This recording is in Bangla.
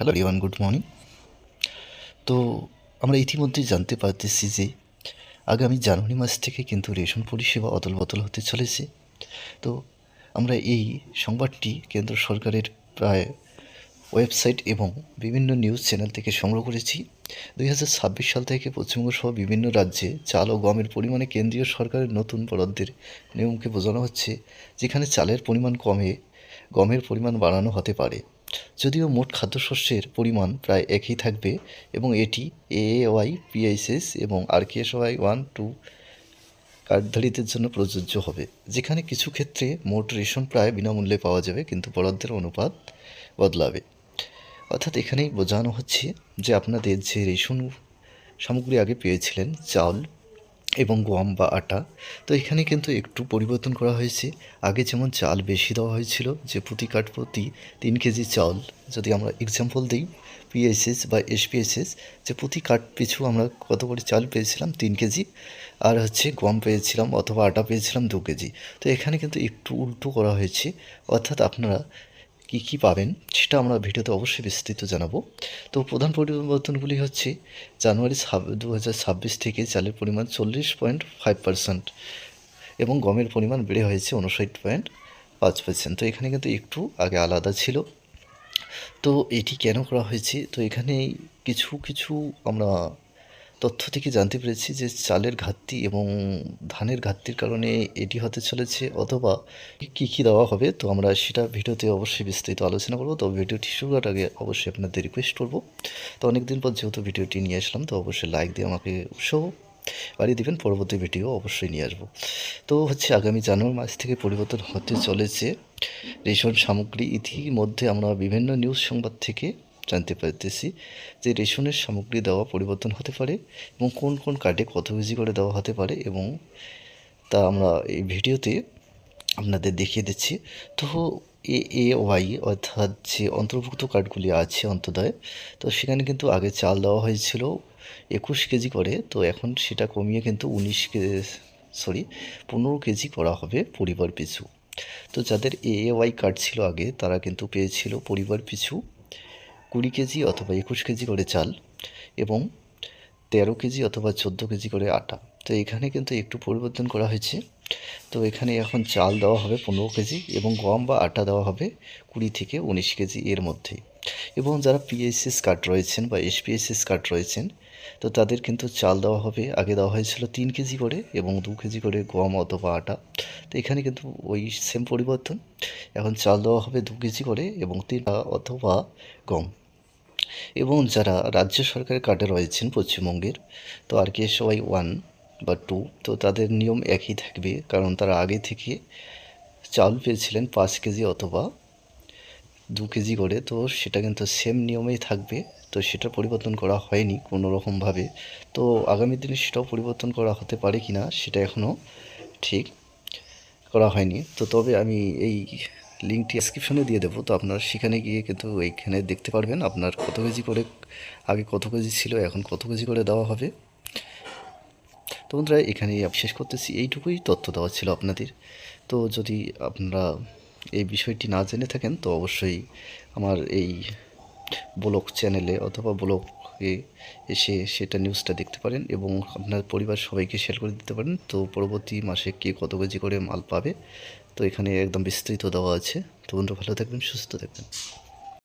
হ্যালো রিওয়ান গুড মর্নিং তো আমরা ইতিমধ্যেই জানতে পারতেছি যে আগামী জানুয়ারি মাস থেকে কিন্তু রেশন পরিষেবা অদল বদল হতে চলেছে। তো আমরা এই সংবাদটি কেন্দ্র সরকারের প্রায় ওয়েবসাইট এবং বিভিন্ন নিউজ চ্যানেল থেকে সংগ্রহ করেছি। দুই হাজার ছাব্বিশ সাল থেকে পশ্চিমবঙ্গ সহ বিভিন্ন রাজ্যে চাল ও গমের পরিমাণে কেন্দ্রীয় সরকারের নতুন বরাদ্দের নিয়মকে বোঝানো হচ্ছে, যেখানে চালের পরিমাণ কমে গমের পরিমাণ বাড়ানো হতে পারে। যদিও মোট খাদ্যশস্যের পরিমাণ প্রায় একই থাকবে এবং এটি এওয়াই পিআইসিএস এবং আরকেএসওয়াই ওয়ান টু কার্ডধারীদের জন্য প্রযোজ্য হবে। যেখানে কিছু ক্ষেত্রে মোট রেশন প্রায় বিনামূল্যে পাওয়া যাবে, কিন্তু বরাদ্দের অনুপাত বদলাবে। অর্থাৎ এখানেই বোঝানো হচ্ছে যে আপনাদের যে রেশন সামগ্রী আগে পেয়েছিলেন, চাল এবং গম বা আটা। তো এখানে কিন্তু একটু পরিবর্তন করা হয়েছে। আগে যেমন চাল বেশি দেওয়া হয়েছিল, যে প্রতি কাঠ প্রতি তিন কেজি চাল, যদি আমরা এক্সাম্পল দিই পিএসএস বা এসপিএসএস যে প্রতি কাঠ পিছু আমরা কত করে চাল পেয়েছিলাম? তিন কেজি। আর হচ্ছে গম পেয়েছিলাম অথবা আটা পেয়েছিলাম দু কেজি। তো এখানে কিন্তু একটু উল্টো করা হয়েছে। অর্থাৎ আপনারা কী কী পাবেন সেটা আমরা ভিডিওতে অবশ্যই বিস্তৃত জানাব। তো প্রধান পরিবর্তনগুলি হচ্ছে, জানুয়ারি দু হাজার ছাব্বিশ থেকে চালের পরিমাণ চল্লিশ পয়েন্ট ফাইভ পার্সেন্ট এবং গমের পরিমাণ বেড়ে হয়েছে উনষাট পয়েন্ট পাঁচ পার্সেন্ট। তো এখানে কিন্তু একটু আগে আলাদা ছিল। তো এটি কেন করা হয়েছে? তো এখানে কিছু কিছু আমরা তথ্য থেকে জানতে পেরেছি যে চালের ঘাটতি এবং ধানের ঘাটতির কারণে এটি হতে চলেছে অথবা কী কী দেওয়া হবে, তো আমরা সেটা ভিডিওতে অবশ্যই বিস্তারিত আলোচনা করব। তো ভিডিওটি শুরু করার আগে অবশ্যই আপনাদের রিকোয়েস্ট করব। তো অনেকদিন পর যেহেতু ভিডিওটি নিয়ে আসলাম, তো অবশ্যই লাইক দিয়ে আমাকে উৎসাহ বাড়িয়ে দেবেন। পরবর্তী ভিডিও অবশ্যই নিয়ে আসব। তো হচ্ছে আগামী জানুয়ারি মাস থেকে পরিবর্তন হতে চলেছে। রেশন সামগ্রী ইতিমধ্যে আমরা বিভিন্ন নিউজ সংবাদ থেকে জানতে পারতেছি যে রেশনের সামগ্রী দেওয়া পরিবর্তন হতে পারে এবং কোন কোন কার্ডে কত কেজি করে দেওয়া হতে পারে এবং তা আমরা এই ভিডিওতে আপনাদের দেখিয়ে দিচ্ছি। তো এ এ, ওয়াই অর্থাৎ যে অন্তর্ভুক্ত কার্ডগুলি আছে অন্তদয় তো সেখানে কিন্তু আগে চাল দেওয়া হয়েছিল একুশ কেজি করে, তো এখন সেটা কমিয়ে কিন্তু উনিশ সরি, পনেরো কেজি করা হবে পরিবার পিছু। তো যাদের এ, ওয়াই কার্ড ছিল আগে, তারা কিন্তু পেয়েছিল পরিবার পিছু। কুড়ি কেজি অথবা একুশ কেজি করে চাল এবং তেরো কেজি অথবা চোদ্দ কেজি করে আটা। তো এখানে কিন্তু একটু পরিবর্তন করা হয়েছে। তো এখানে এখন চাল দেওয়া হবে পনেরো কেজি এবং গম বা আটা দেওয়া হবে কুড়ি থেকে উনিশ কেজি এর মধ্যেই। এবং যারা পিএসএস কার্ড রয়েছেন বা এসপিএসএস কার্ড রয়েছেন, তো তাদের কিন্তু চাল দেওয়া হবে। আগে দেওয়া হয়েছিল তিন কেজি করে এবং দু কেজি করে গম অথবা আটা। তো এখানে কিন্তু ওই সেম পরিবর্তন। এখন চাল দেওয়া হবে দু কেজি করে এবং তিন অথবা গম। এবং যারা রাজ্য সরকারের কার্ডে রয়েছেন পশ্চিমবঙ্গের, তো আর কে সবাই ওয়ান বা টু তো তাদের নিয়ম একই থাকবে। কারণ তারা আগে থেকে চাল পেয়েছিলেন পাঁচ কেজি অথবা দু কেজি করে, তো সেটা কিন্তু সেম নিয়মেই থাকবে। তো সেটা পরিবর্তন করা হয়নি কোনো রকমভাবে। তো আগামী দিনে সেটাও পরিবর্তন করা হতে পারে কি না সেটা এখনও ঠিক করা হয়নি। তো তবে আমি এই লিঙ্কটি ডিসক্রিপশনে দিয়ে দেবো। তো আপনারা সেখানে গিয়ে কিন্তু এইখানে দেখতে পারবেন আপনার কত কেজি করে, আগে কত কেজি ছিল, এখন কত কেজি করে দেওয়া হবে। তো বন্ধুরা এখানে শেষ করতেছি। এইটুকুই তথ্য দেওয়া ছিল আপনাদের। তো যদি আপনারা এই বিষয়টি না জেনে থাকেন, তো অবশ্যই আমার এই ব্লগ চ্যানেলে অথবা ব্লগে এসে সেটা নিউজটা দেখতে পারেন এবং আপনার পরিবার সবাইকে শেয়ার করে দিতে পারেন। তো পরবর্তী মাসে কে কত কেজি করে মাল পাবে, তো এখানে একদম বিস্তৃত দেওয়া আছে। তো বন্ধু ভালো থাকবেন, সুস্থ থাকবেন।